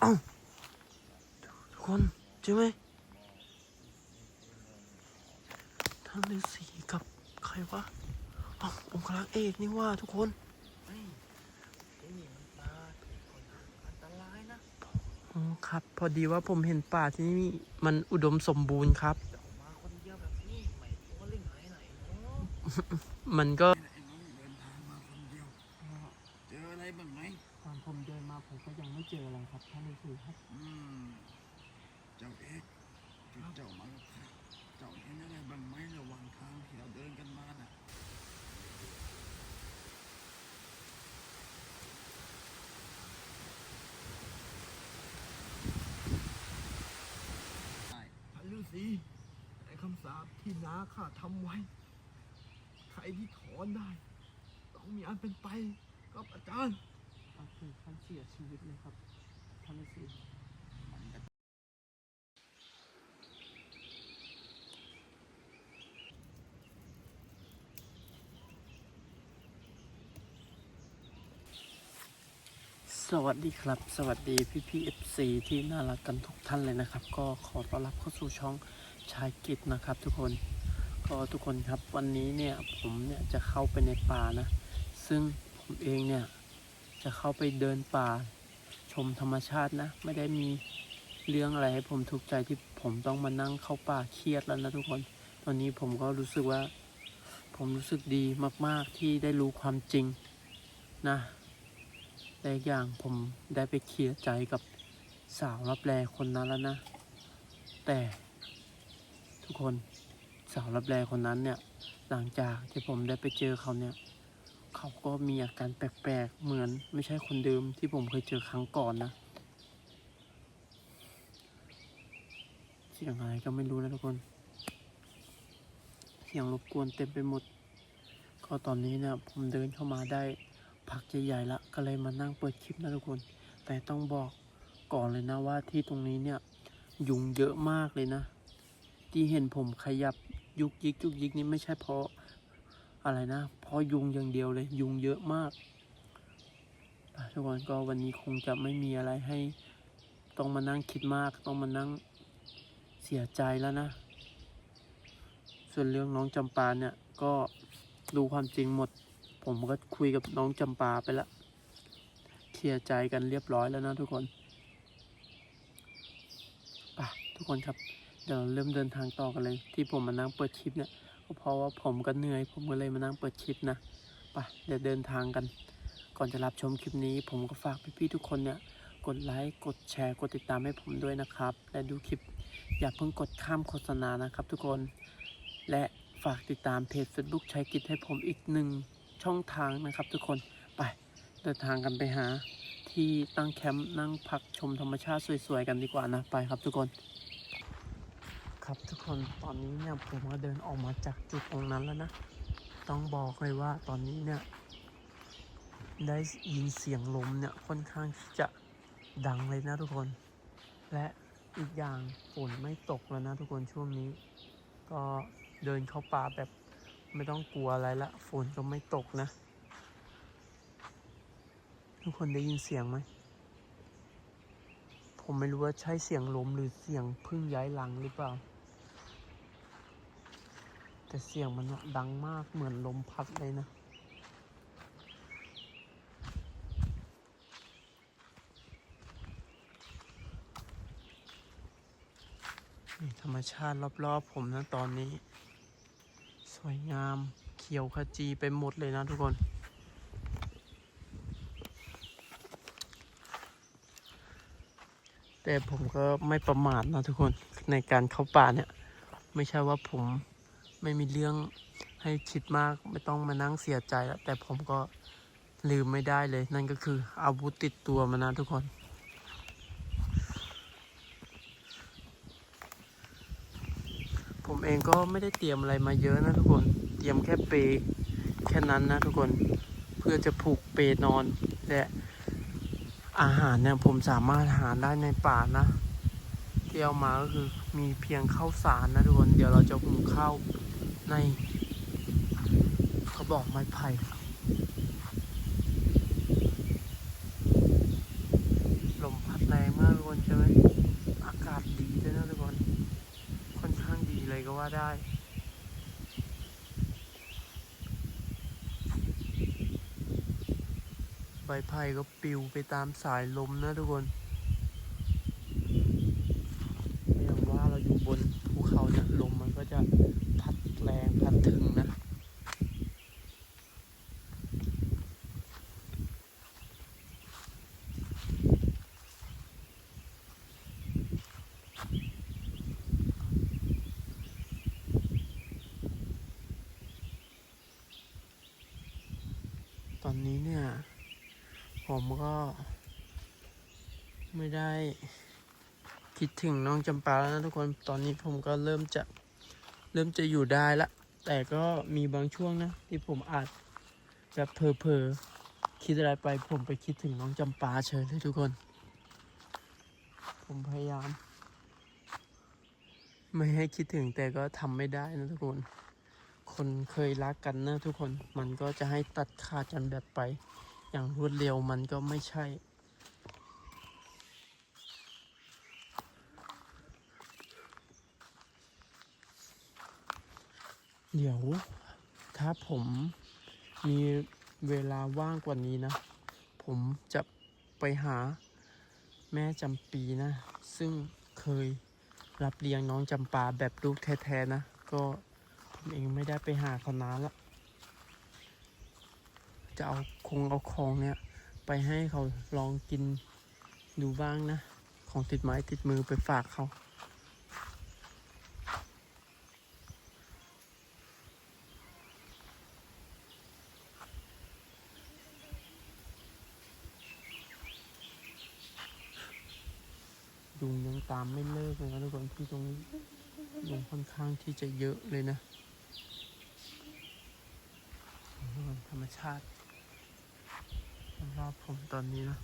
เอ้าทุกคนเจอไหมท่านฤาษีกับใครวะเอ้าองครักษ์เอกนี่ว่าทุกคนเฮ้ยที่นี่มันปลาถูกคนอันตรายนะอ๋อครับ พอดีว่าผมเห็นป่าที่นี่มันอุดมสมบูรณ์ครับจะออกมาคนเดียวแบบนี้ไม่ตัวเล่งหายไหนเนาะ มันก็ ไอ้น้องเดินทางมาคนเดียว เจออะไรบ้างไหม ตอนผมเดินมาผมก็ยังไม่เจออะไรครับท่านฤาษีครับ อืม เจ้าเอกจุดเจ้ามากับข้าเจ้าเห็นอะไรบ้างไหมระหว่างทางที่เราเดินกันมาน่ะ ท่านฤาษีไอ้คำสาปที่น้าข้าทำไว้ ใครที่ถอนได้ ต้องมีอันเป็นไปกับอาจารย์ก็คือท่านเสียชีวิตเลยครับท่านฤาษีมันก็สวัสดีครับ สวัสดีพี่พี่เอฟซีที่น่ารักกันทุกท่านเลยนะครับ ก็ขอต้อนรับเข้าสู่ช่อง ชายกิจนะครับทุกคนก็ทุกคนครับวันนี้เนี่ยผมเนี่ยจะเข้าไปในป่านะ ซึ่งผมเองเนี่ยจะเข้าไปเดินป่าชมธรรมชาตินะ ไม่ได้มีเรื่องอะไรให้ผมถูกใจที่ผมต้องมานั่งเข้าป่าเครียดแล้วนะทุกคน ตอนนี้ผมก็รู้สึกว่า ผมรู้สึกดีมาก ๆที่ได้รู้ความจริงนะแต่อีกอย่างผมได้ไปเคลียร์ใจกับสาวรับแลคนนั้นแล้วนะ แต่ ทุกคนสาวรับแลคนนั้นเนี่ย หลังจากที่ผมได้ไปเจอเขาเนี่ย เขาก็มีอาการแปลกๆ เหมือนไม่ใช่คนเดิมที่ผมเคยเจอครั้งก่อนนะเสียงอะไรก็ไม่รู้นะทุกคน เสียงรบกวนเต็มไปหมด ก็ตอนนี้เนี่ยผมเดินเข้ามาได้พักใหญ่ๆละก็เลยมานั่งเปิดคลิปนะทุกคน แต่ต้องบอกก่อนเลยนะว่าที่ตรงนี้เนี่ยยุงเยอะมากเลยนะ ที่เห็นผมขยับยุกยิกยุกยิกนี่ไม่ใช่เพราะอะไรนะ เพราะยุงอย่างเดียวเลย ยุงเยอะมากทุกคนก็วันนี้คงจะไม่มีอะไรให้ต้องมานั่งคิดมาก ต้องมานั่งเสียใจแล้วนะ ส่วนเรื่องน้องจำปาเนี่ย ก็รู้ความจริงหมด ผมก็คุยกับน้องจำปาไปละเคลียร์ใจกันเรียบร้อยแล้วนะทุกคนไปทุกคนครับ เดี๋ยวเริ่มเดินทางต่อกันเลย ที่ผมมานั่งเปิดคลิปเนี่ยก็เพราะว่าผมก็เหนื่อย ผมก็เลยมานั่งเปิดคลิปนะไปเดี๋ยวเดินทางกัน ก่อนจะรับชมคลิปนี้ ผมก็ฝากพี่ๆทุกคนเนี่ยกดไลค์กดแชร์กดติดตามให้ผมด้วยนะครับ และดูคลิปอย่าเพิ่งกดข้ามโฆษณานะครับ ทุกคน และฝากติดตามเพจ Facebook ใช้กิจให้ผมอีกหนึ่งช่องทางนะครับ ทุกคนไปเดินทางกันไปหาที่ตั้งแคมป์นั่งพักชมธรรมชาติสวยๆกันดีกว่านะไปครับทุกคน ครับทุกคนตอนนี้เนี่ยผมก็เดินออกมาจากจุดตรงนั้นแล้วนะ ต้องบอกเลยว่าตอนนี้เนี่ยได้ยินเสียงลมเนี่ยค่อนข้างที่จะดังเลยนะทุกคน และอีกอย่างฝนไม่ตกแล้วนะทุกคนช่วงนี้ ก็เดินเข้าป่าแบบไม่ต้องกลัวอะไรละฝนก็ไม่ตกนะ ทุกคนได้ยินเสียงไหมผมไม่รู้ว่าใช่เสียงลมหรือเสียงพึ่งย้ายหลังหรือเปล่า แต่เสียงมันดังมากเหมือนลมพัดเลยนะ นี่ธรรมชาติรอบๆผมนะตอนนี้ สวยงามเขียวขจีไปหมดเลยนะทุกคนแต่ผมก็ไม่ประมาทนะทุกคนในการเข้าป่าเนี่ย ไม่ใช่ว่าผม ไม่มีเรื่องให้คิดมากไม่ต้องมานั่งเสียใจแล้วแต่ผมก็ลืมไม่ได้เลย นั่นก็คืออาวุธติดตัวมานะทุกคน ผมเองก็ไม่ได้เตรียมอะไรมาเยอะนะทุกคน เตรียมแค่เปลแค่นั้นนะทุกคนเพื่อจะผูกเปลนอนและอาหารเนี่ยผมสามารถหาได้ในป่านะที่เอามาก็คือมีเพียงข้าวสารนะทุกคน เดี๋ยวเราจะหุงข้าว ในเขาบอกไม้ไผ่ลมพัดแรงมากทุกคนใช่ไหมอากาศดีด้วยนะทุกคนค่อนข้างดีเลยก็ว่าได้ใบไผ่ก็ปิวไปตามสายลมนะทุกคนอย่างว่าเราอยู่บนภูเขาเนี่ยลมมันก็จะพัดแรงพัดถึงนะ ตอนนี้เนี่ย ผม ก็ ไม่ได้คิดถึงน้องจำปาแล้วนะทุกคน ตอนนี้ผมก็เริ่มจะเริ่มจะอยู่ได้ละ แต่ก็มีบางช่วงนะ ที่ผมอาจแบบเพอเพอคิดอะไรไปผมไปคิดถึงน้องจำปาเฉยเลยทุกคน ผมพยายาม ไม่ให้คิดถึงแต่ก็ทำไม่ได้นะทุกคน คนเคยรักกันนะทุกคน มันก็จะให้ตัดขาดกันแบบไป อย่างรวดเร็วมันก็ไม่ใช่ เดี๋ยว ถ้าผมมีเวลาว่างกว่านี้นะ ผมจะไปหาแม่จำปีนะ ซึ่งเคยรับเลี้ยงน้องจำปาแบบลูกแท้ๆนะ ก็ผมเองไม่ได้ไปหาเขานานละ จะเอาคงเอาของเนี่ยไปให้เขาลองกินดูบ้างนะ ของติดไม้ติดมือไปฝากเขายุงยังตามไม่เลิกเลยนะทุกคนที่ตรงนี้ยุงค่อนข้างที่จะเยอะเลยนะธรรมชาติ รอบผมตอนนี้นะ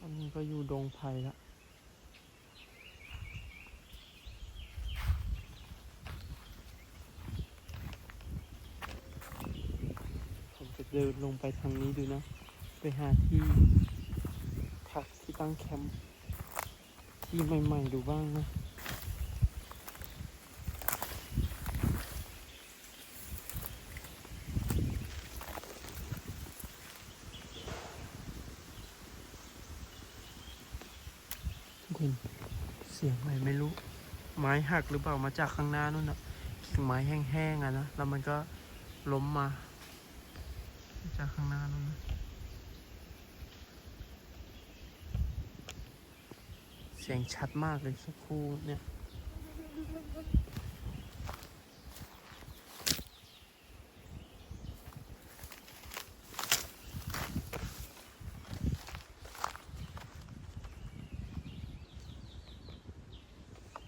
อันนี้ก็อยู่ดงไผ่ละผมจะเดินลงไปทางนี้ดูนะ ไปหาที่พักที่ตั้งแคมป์ ที่ใหม่ๆดูบ้างนะทุกคนเสียงอะไรไม่รู้ ไม้หักหรือเปล่ามาจากข้างหน้านู่นน่ะกิ่งไม้แห้งๆอะนะ แล้วมันก็ล้มมา จากข้างหน้านู่นนะ เสียงชัดมากเลยสักครู่เนี่ย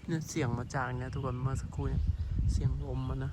เนี่ยเสียงมาจากเนี่ยทุกคนเมื่อสักครู่เนี่ยเสียงลมมันนะ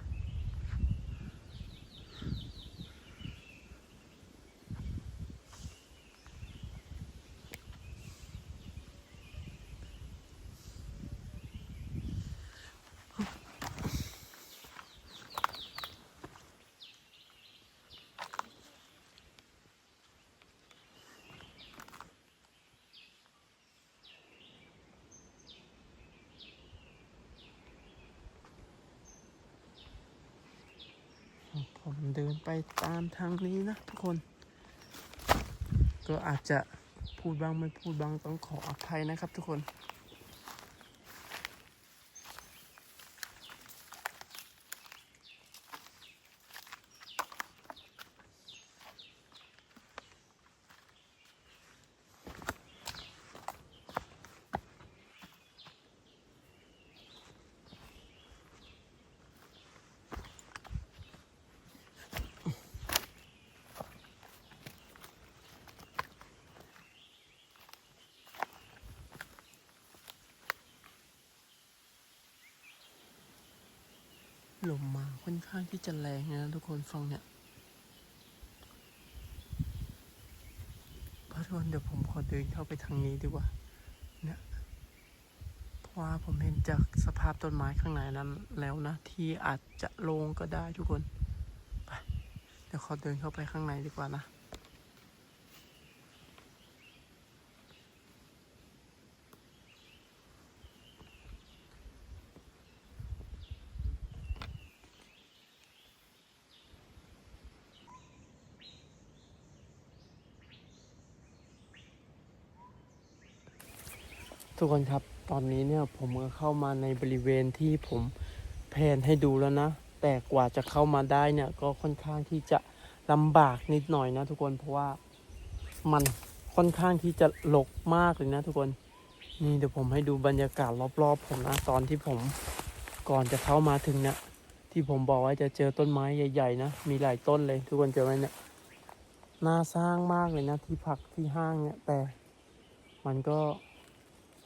ผม เดินไปตามทางนี้นะทุกคน ก็อาจจะพูดบ้างไม่พูดบ้างต้องขออภัยนะครับทุกคน ลมมาค่อนข้างที่จะแรงนะทุกคนฟังเนี่ยพระทุกคนเดี๋ยวผมขอเดินเข้าไปทางนี้ดีกว่าเนี่ยเพราะว่าผมเห็นจากสภาพต้นไม้ข้างในนั้นแล้วนะ ที่อาจจะโลงก็ได้ทุกคนไปเดี๋ยวขอเดินเข้าไปข้างในดีกว่านะ ทุกคนครับตอนนี้เนี่ยผมก็เข้ามาในบริเวณที่ผมแพนให้ดูแล้วนะ แต่กว่าจะเข้ามาได้เนี่ยก็ค่อนข้างที่จะลำบากนิดหน่อยนะทุกคนเพราะว่ามันค่อนข้างที่จะหลกมากเลยนะทุกคนนี่เดี๋ยวผมให้ดูบรรยากาศรอบๆผมนะตอนที่ผมก่อนจะเข้ามาถึงเนี่ยที่ผมบอกว่าจะเจอต้นไม้ใหญ่ ๆ นะ มีหลายต้นเลย ทุกคนเจอไหมเนี่ยน่าสร้างมากเลยนะที่พักที่ห้างเนี่ยแต่มันก็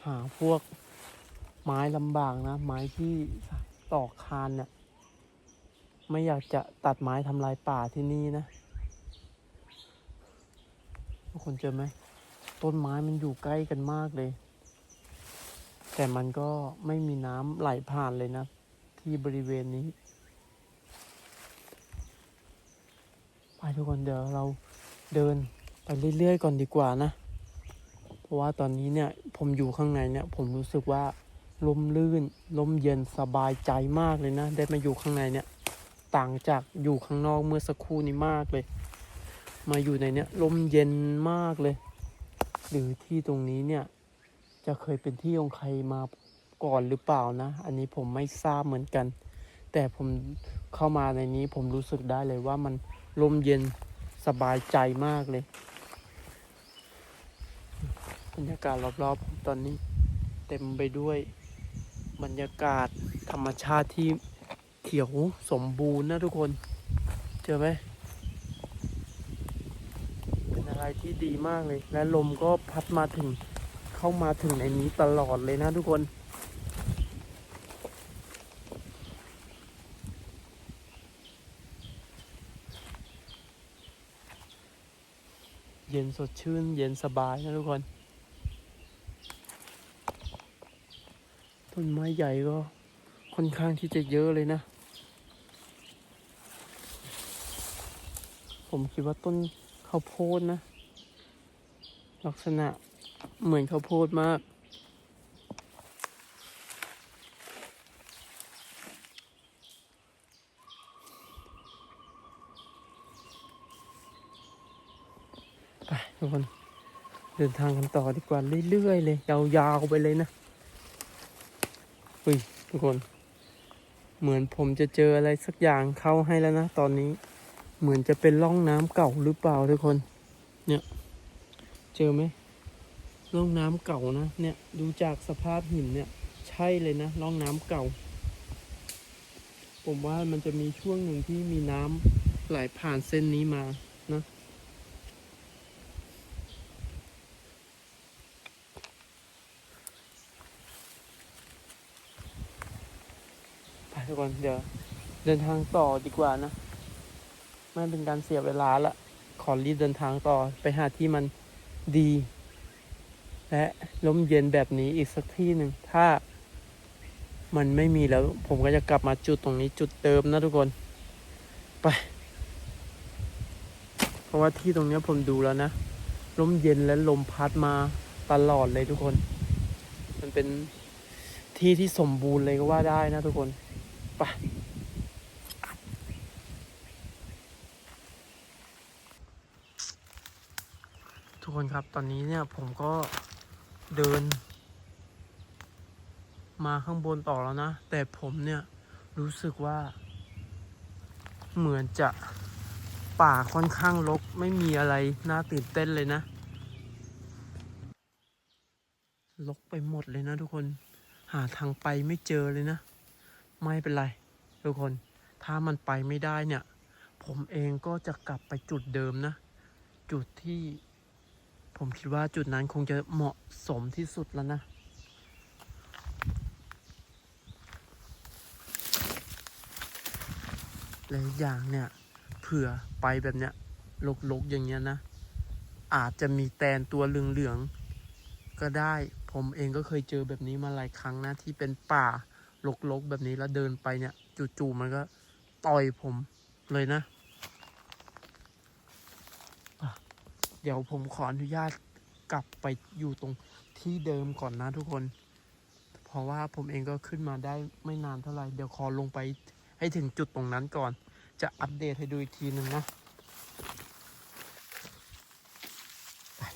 หาพวกไม้ลำบากนะ ไม้ที่ตอกคานเนี่ยไม่อยากจะตัดไม้ทำลายป่าที่นี่นะทุกคนเจอไหมต้นไม้มันอยู่ใกล้กันมากเลย แต่มันก็ไม่มีน้ำไหลผ่านเลยนะ ที่บริเวณนี้ ไปทุกคนเดี๋ยวเราเดินไปเรื่อยๆก่อนดีกว่านะ เพราะว่าตอนนี้เนี่ยผมอยู่ข้างในเนี่ยผมรู้สึกว่าลมลื่นลมเย็นสบายใจมากเลยนะ ได้มาอยู่ข้างในเนี่ยต่างจากอยู่ข้างนอกเมื่อสักครู่นี้มากเลย มาอยู่ในเนี่ยลมเย็นมากเลย หรือที่ตรงนี้เนี่ยจะเคยเป็นที่ของใครมาก่อนหรือเปล่านะ อันนี้ผมไม่ทราบเหมือนกัน แต่ผมเข้ามาในนี้ผมรู้สึกได้เลยว่ามันลมเย็นสบายใจมากเลย บรรยากาศรอบๆผมตอนนี้เต็มไปด้วยบรรยากาศธรรมชาติที่เขียวสมบูรณ์นะทุกคน เจอไหมเป็นอะไรที่ดีมากเลย และลมก็พัดมาถึงเข้ามาถึงในนี้ตลอดเลยนะทุกคนเย็นสดชื่น เย็นสบายนะทุกคน ต้นไม้ใหญ่ก็ค่อนข้างที่จะเยอะเลยนะ ผมคิดว่าต้นข้าวโพดนะ ลักษณะเหมือนข้าวโพดมากไปทุกคนเดินทางกันต่อดีกว่าเรื่อยๆเลยยาวๆไปเลยนะ อุ้ยทุกคน เหมือนผมจะเจออะไรสักอย่างเข้าให้แล้วนะตอนนี้ เหมือนจะเป็นร่องน้ำเก่าหรือเปล่าทุกคน เนี่ย เจอไหมร่องน้ำเก่านะเนี่ยดูจากสภาพหินเนี่ย ใช่เลยนะร่องน้ำเก่า ผมว่ามันจะมีช่วงหนึ่งที่มีน้ำไหลผ่านเส้นนี้มานะ ไป ทุกคนเดี๋ยวเดินทางต่อดีกว่านะ ไม่เป็นการเสียเวลาละ ขอรีบเดินทางต่อไปหาที่มันดี และลมเย็นแบบนี้อีกสักที่หนึ่ง ถ้ามันไม่มีแล้ว ผมก็จะกลับมาจุดตรงนี้จุดเติมนะทุกคน ไป เพราะว่าที่ตรงนี้ผมดูแล้วนะลมเย็นและลมพัดมาตลอดเลยทุกคน มันเป็นที่ที่สมบูรณ์เลยก็ว่าได้นะทุกคน ไปทุกคนครับตอนนี้เนี่ยผมก็เดิน มาข้างบนต่อแล้วนะ แต่ผมเนี่ยรู้สึกว่า เหมือนจะป่าค่อนข้างรกไม่มีอะไรน่าตื่นเต้นเลยนะรกไปหมดเลยนะทุกคนหาทางไปไม่เจอเลยนะ ไม่เป็นไร ทุกคน ถ้ามันไปไม่ได้เนี่ย ผมเองก็จะกลับไปจุดเดิมนะ จุดที่ ผมคิดว่าจุดนั้นคงจะเหมาะสมที่สุดแล้วนะและอีกอย่างเนี่ยเผื่อไปแบบเนี้ยลกๆอย่างเงี้ยนะ อาจจะมีแตนตัวเหลืองๆก็ได้ ผมเองก็เคยเจอแบบนี้มาหลายครั้งนะที่เป็นป่า รกๆแบบนี้แล้วเดินไปเนี่ยจู่ๆมันก็ต่อยผมเลยนะะเดี๋ยวผมขออนุญาตกลับไปอยู่ตรงที่เดิมก่อนนะทุกคน เพราะว่าผมเองก็ขึ้นมาได้ไม่นานเท่าไหร่ เดี๋ยวขอลงไปให้ถึงจุดตรงนั้นก่อน จะอัปเดตให้ดูอีกทีหนึ่งนะ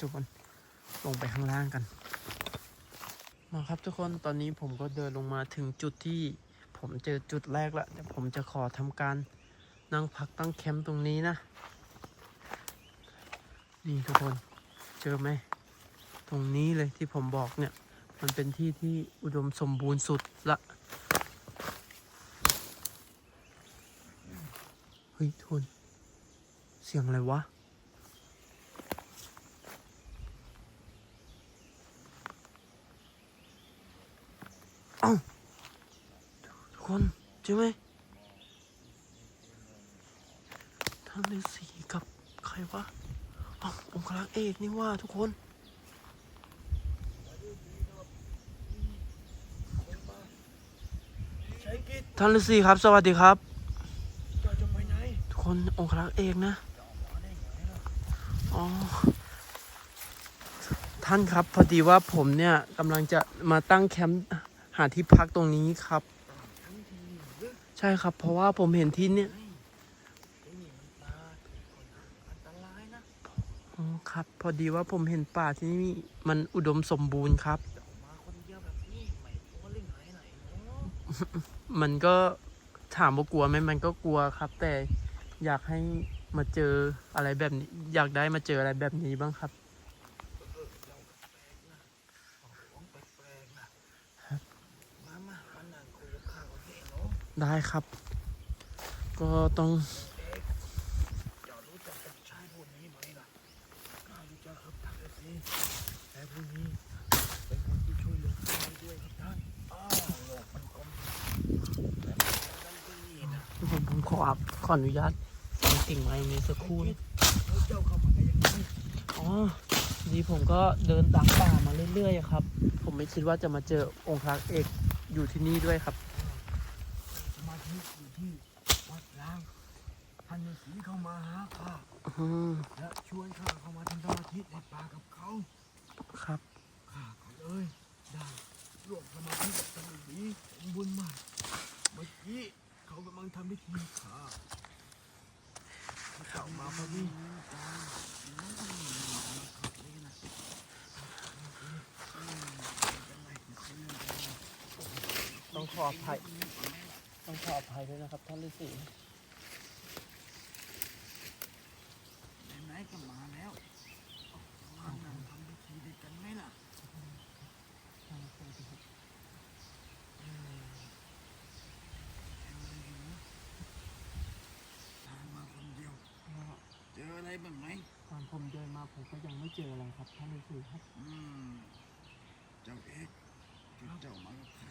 ทุกคนลงไปข้างล่างกัน มาครับทุกคนตอนนี้ผมก็เดินลงมาถึงจุดที่ผมเจอจุดแรกแล้วเดี๋ยวผมจะขอทำการนั่งพักตั้งแคมป์ตรงนี้นะ นี่ทุกคนเจอไหม ตรงนี้เลยที่ผมบอกเนี่ย มันเป็นที่ที่อุดมสมบูรณ์สุดละเฮ้ยทุน เสียงอะไรวะ เอ้าทุก คนเจอไหมท่านฤาษีกับใครวะอ้าองครักษ์เอกนี่ว่าทุกคนใช้กิจท่านฤาษีครับ สวัสดีครับ ทุกคนองครักษ์เอกนะอ๋อท่านครับพอดีว่าผมเนี่ยกำลังจะมาตั้งแคมป์หาที่พักตรงนี้ครับ ใช่ครับ เพราะว่าผมเห็นที่เนี่ยที่นี่มันปลาคนอันตรายนะอ๋อครับ พอดีว่าผมเห็นป่าที่นี่มันอุดมสมบูรณ์ครับเจ้ามาคนเดียวแบบนี้ไม่กลัวเรื่องไหนไหนเนาะมันก็ถามว่ากลัวไหมมันก็กลัวครับ แต่อยากให้มาเจออะไรแบบนี้ อยากได้มาเจออะไรแบบนี้บ้างครับ เออเจ้าแปลกๆนะของแปลกๆนะครับ มามามานั่งคุยกับข้าก่อนสิเนาะ ได้ครับ ก็ต้องผมผมขออขออนุญาตสิ่งไม้มีสักครู่นอ๋อดีผมก็เดินตามป่ามาเรื่อยๆครับ ผมไม่คิดว่าจะมาเจอองค์พระเอกอยู่ที่นี่ด้วยครับ สมาธิอยู่ที่วัดล้าง ท่านฤาษีเข้ามาหาข้า อืม และชวนข้าเข้ามาทำสมาธิในป่ากับเขาครับ ข้าก็เลยได้ร่วมสมาธิกับท่านฤาษีเป็นบุญมากเมื่อกี้เขากำลังทำพิธีข้าเข้ามาพอดีต้องขออภัยต้องขออภัยด้วยนะครับท่านฤาษี ไหนๆก็มาแล้วมานั่งทำพิธีด้วยกันไหมล่ะทางมาคนเดียว เจออะไรบ้างไหม ตอนผมเดินมาผมก็ยังไม่เจออะไรครับท่านฤาษีครับ อืม เจ้าเอกที่เจ้ามากับข้า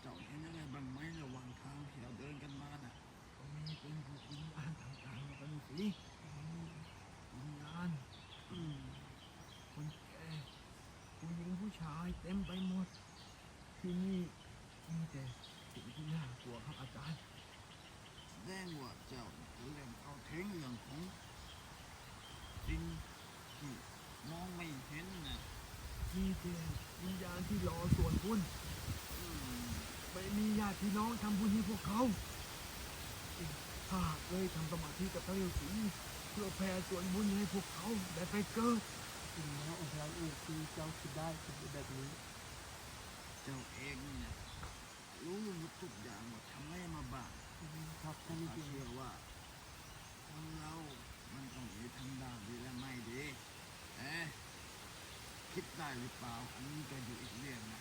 เจ้าเห็นอะไรบ้างไหมระหว่างทางที่เราเดินกันมาน่ะ ก็มีเป็นผู้วิญญาณต่างๆท่านฤาษีวิญญาณ อืม คนแก่ผู้หญิงผู้ชายเต็มไปหมด ที่นี่มีแต่สิ่งที่น่ากลัวครับอาจารย์ แสดงว่าเจ้าเล่นเอาเทงเรื่องของสิ่งที่มองไม่เห็นน่ะ มีแต่วิญญาณที่รอส่วนบุญอืมไม่มีญาติพี่น้องทำบุญให้พวกเขาข้าเลยทำสมาธิกับพระฤาษีเพื่อแผ่ส่วนบุญให้พวกเขาได้ไปเกิดจริงนะองค์พระเอกที่เจ้าคิดได้คิดแบบนี้ เจ้าเองเนี่ยรู้หมดทุกอย่างว่าทำอะไรมาบ้าง ครับท่านฤา ข้า ษี เชื่อว่าคนเรามันต้องมีทั้งด้านดีและไม่ดีเอ๊ะคิดได้ หรือเปล่าอันนี้ก็อยู่อีกเรื่องนะ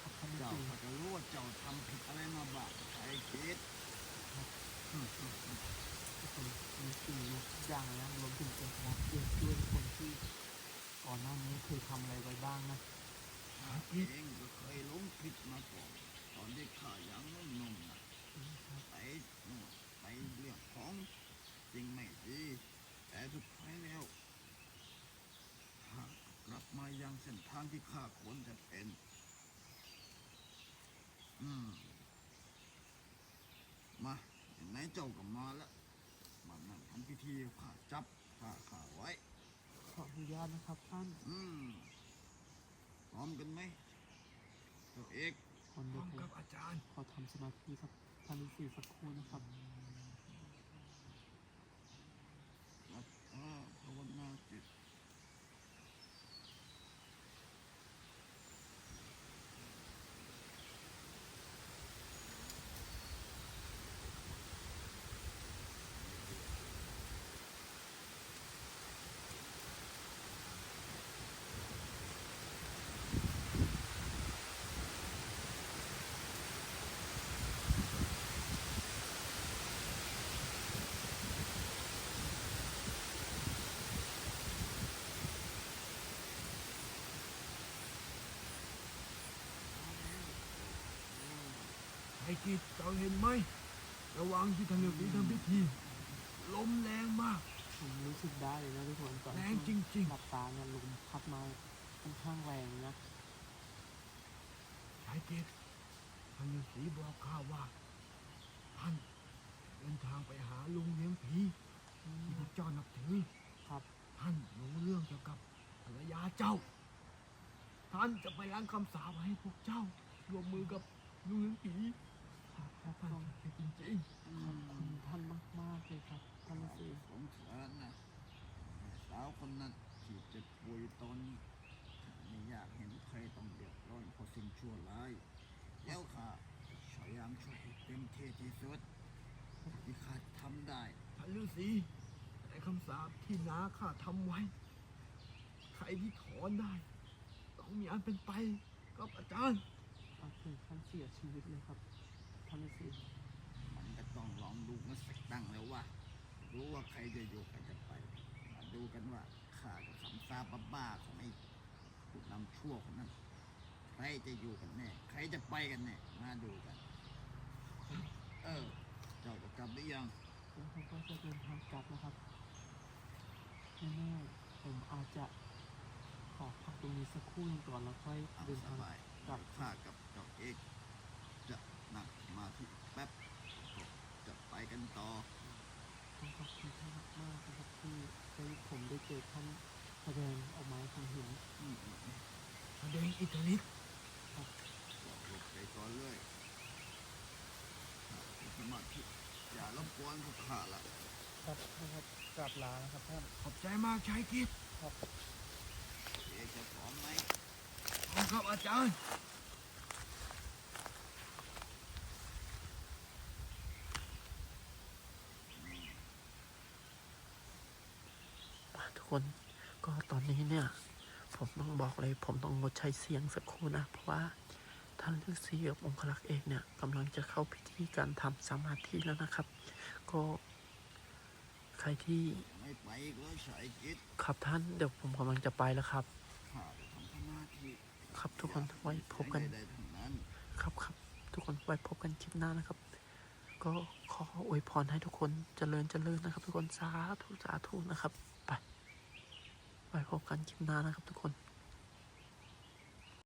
ครับท่านฤาเจ้าษีก็จะรู้ว่าเจ้าทำผิดอะไรมาบ้างใครคิดทุกคนมีสิ่งทุกอย่างนะรวมถึงองค์พระเอกด้วยทุกคนที่ก่อนหน้านี้เคยทำอะไรไว้บ้างนะข้าเองก็เคยหลงผิดมาก่อนตอนที่ข้ายังนุ่มๆนะไปนู่นไปเรื่องของสิ่งไม่ดีแต่สุดท้า ยแล้วข้ากลับมายังเส้นทางที่ข้าควรจะเป็น อืม มาไหนๆเจ้าก็มาแล้วมานั่งทำพิธีข้าจับข้าข้าไว้ ขออนุญาตนะครับท่านอืมพร้อมกันไหมเจ้าเอกคนพเดีร้ยอวมผมกับอาจารย์ ขอทำสมาธิครับท่านฤาษีสักครู่นะครับรับอ่าภาวนาจิต ไอ้กิจเจ้าเห็นไหม ระหว่างที่ท่านฤาษีทำพิธีลมแรงมาก ผมรู้สึกได้เลยนะทุกคนตอนแรที่งจริงหลับตาเนี่ยลมพัดมาค่อนข้างแรงนะๆไอ้กิจท่านฤาษีบอกข้าว่าท่านเดินทางไปหาลุงเลี้ยงผีที่พวกเจ้านับถือ ครับท่านรู้เรื่องเกี่ยวกับภรรยาเจ้า ท่านจะไปล้างคำสาปให้พวกเจ้ารวมมือกับลุงเลี้ยงผี ครับครับท่านผมเป็นจริงขอบคุณท่านมากๆเลยครับท่านฤาษีสงสารนะสาวคนนั้นที่เจ็บป่วยอยู่ตอนนี้ข้าไม่อยากเห็นใครต้องเดือดร้อนเพราะสิ่งชั่วร้ายแล้วข้าจะพยายามช่วยให้เต็มที่ที่สุดที่ข้าทำได้ๆท่านฤาษีแต่คำสาปที่น้าข้าทำไว้ ใครที่ถอนได้ ต้องมีอันเป็นไปกับอาจารย์เอาถึงขั้นเสียชีวิตเลยครับ ท่านฤาษีมันก็ต้องลองดูมันสักตั้งแล้วว่า รู้ว่าใครจะอยู่ใครจะไปมาดูกันว่าข้ากับคำซาบ้าๆของไอ้ผู้นำชั่วคนนั้นใครจะอยู่กันแน่ใครจะไปกันแน่มาดูกัน เออ เจ้าจะกลับหรือยังแล้วผมก็จะเดินทางกลับนะครับแน่ๆผมอาจจะขอพักตรงนี้สักครู่หนึงก่อนแล้วค่อยเอาเดินสทางบายกลับ ข้ากับเจ้าเอกจะ นั่งสมาธิแป๊บก็จะไปกันต่อต้องขอบคุณท่านมากๆนะครับที่ให้ผมได้เจอท่านแสดงออกมาให้ผมเห็นอืมอืมอืมแสดงอิทธิฤทธิ์เจ้าหลบไปก่อนเลยข้าเป็นสมาธิอย่ารบกวนพวกข้าละ ครับนะครับกลับลานะครับท่าน ขอบใจมากชายกิจเอกจะพร้อมไหม ขอบครับอาจารย์ ทุ กคนก็ตอนนี้เนี่ย ผมต้องบอกเลย ผมต้องงดใช้เสียงสักครู่นะ เพราะว่าท่านฤาษีกับองคลักษ์เอกเนี่ยกำลังจะเข้าพิธีการทำสมาธิแล้วนะครับ ก็ใครที่ไม่ไปอีกแล้วชายกิจครับท่านเดี๋ยวผมกำลังจะไปแล้วครับครับทุกคนไว้พบกันครับครับทุกคนไว้พบกันคลิปหน้านะครับ ก็ขออวยพรให้ทุกคนเจริญเจริญนะครับ ทุกคนสาธุสาธุนะครับ ไว้พบกันคลิปหน้านะครับทุกคน